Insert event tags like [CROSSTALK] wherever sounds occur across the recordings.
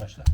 Başla.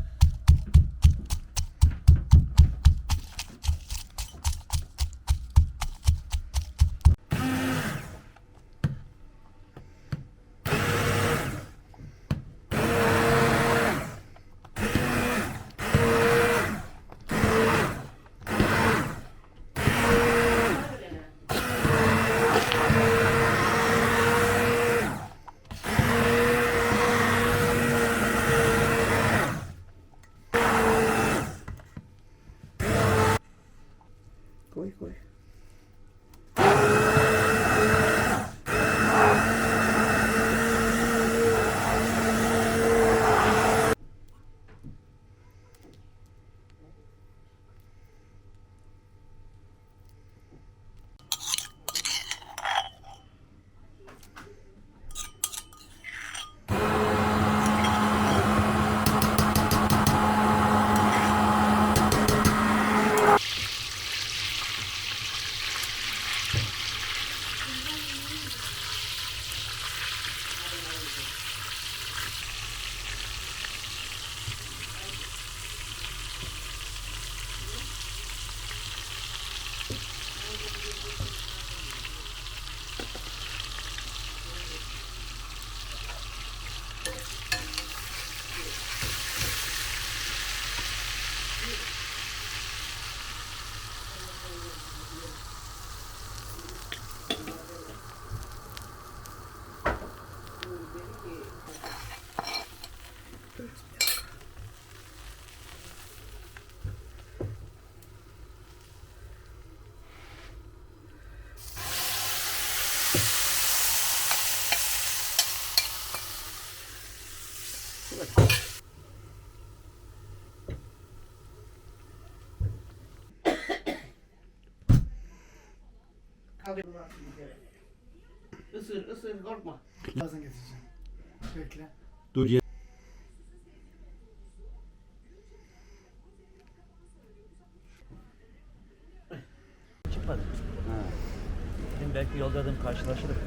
Isır, ısır, korkma. Birazdan getireceğim. Bekle. Dur ye. Çıkmadı. Dedim belki yolda dedim karşılaşırız.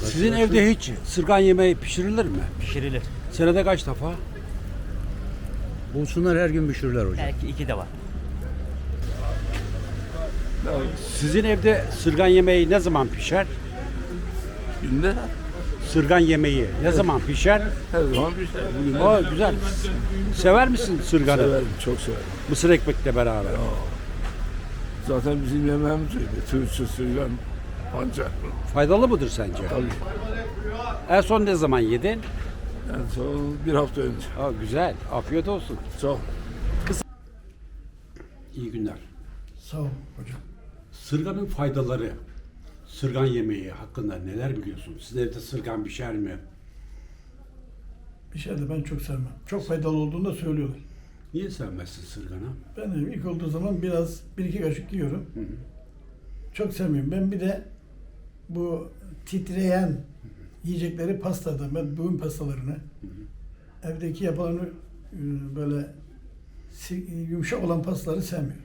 Sizin evde hiç sırgan yemeği pişirilir mi? Pişirilir. Senede kaç defa? Bulsunlar her gün pişirirler hocam. Belki iki de var. Sizin evde sırgan yemeği ne zaman pişer? Günde Sırgan yemeği ne zaman pişer? her zaman bir şey. Bugün O güzel. Sever misin sırganı? severim, çok severim. Mısır ekmekle beraber. Zaten bizim yemeğimiz öyle. Tırsı, sürgan, pancar. Faydalı mıdır sence? Tabii. En son ne zaman yedin? En son bir hafta önce. Aa, güzel. Afiyet olsun. Çok. İyi günler. Sağ ol hocam. Sırganın faydaları, sırgan yemeği hakkında neler biliyorsun? Sizin evde sırgan pişer mi? Bir şey de ben çok sevmem. Çok faydalı olduğunu da söylüyorlar. Niye sevmezsin sırganı? Ben de ilk olduğu zaman biraz bir iki kaşık yiyorum. Çok sevmiyorum. Ben bir de bu titreyen yiyecekleri pastada, ben bugün pastalarını evdeki yapılanı e, böyle yumuşak olan pastaları sevmiyorum.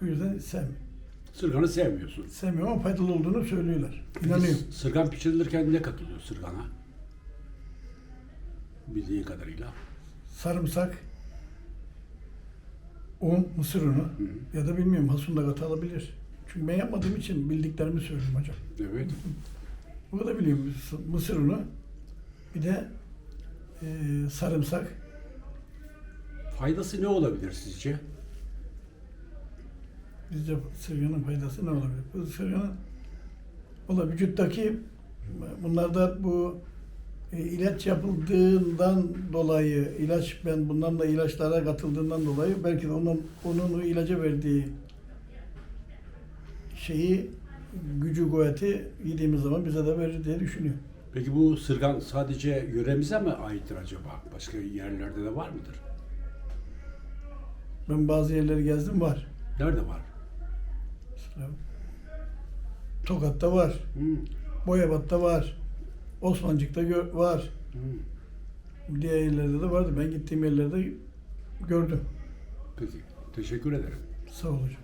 Bu yüzden sevmiyorum. Sırganı sevmiyorsun. Sevmiyorum ama faydalı olduğunu söylüyorlar. İnanıyorum. Peki Sırgan pişirilirken ne katılıyor sırgana? Bildiğin kadarıyla. Sarımsak, un, mısır unu ya da bilmiyorum hasun da katılabilir. Çünkü ben yapmadığım için bildiklerimi söylüyorum hocam. Evet. [LAUGHS] Bu kadar biliyorum. Mısır unu, bir de e, sarımsak. Faydası ne olabilir sizce? Bizce sırganın faydası ne olabilir? Bu sırganın valla vücuttaki bunlarda bu e, ilaç yapıldığından dolayı ilaç ben bundan da ilaçlara katıldığından dolayı belki de onun onun o ilaca verdiği şeyi gücü kuvveti yediğimiz zaman bize de verir diye düşünüyorum. Peki bu sırgan sadece yöremize mi aittir acaba? Başka yerlerde de var mıdır? Ben bazı yerleri gezdim var. Nerede var? Tokat'ta var. Hı. Boyabat'ta var. Osmancık'ta var. Hı. Diğer yerlerde de vardı. Ben gittiğim yerlerde gördüm. Peki. Teşekkür ederim. Sağ ol hocam.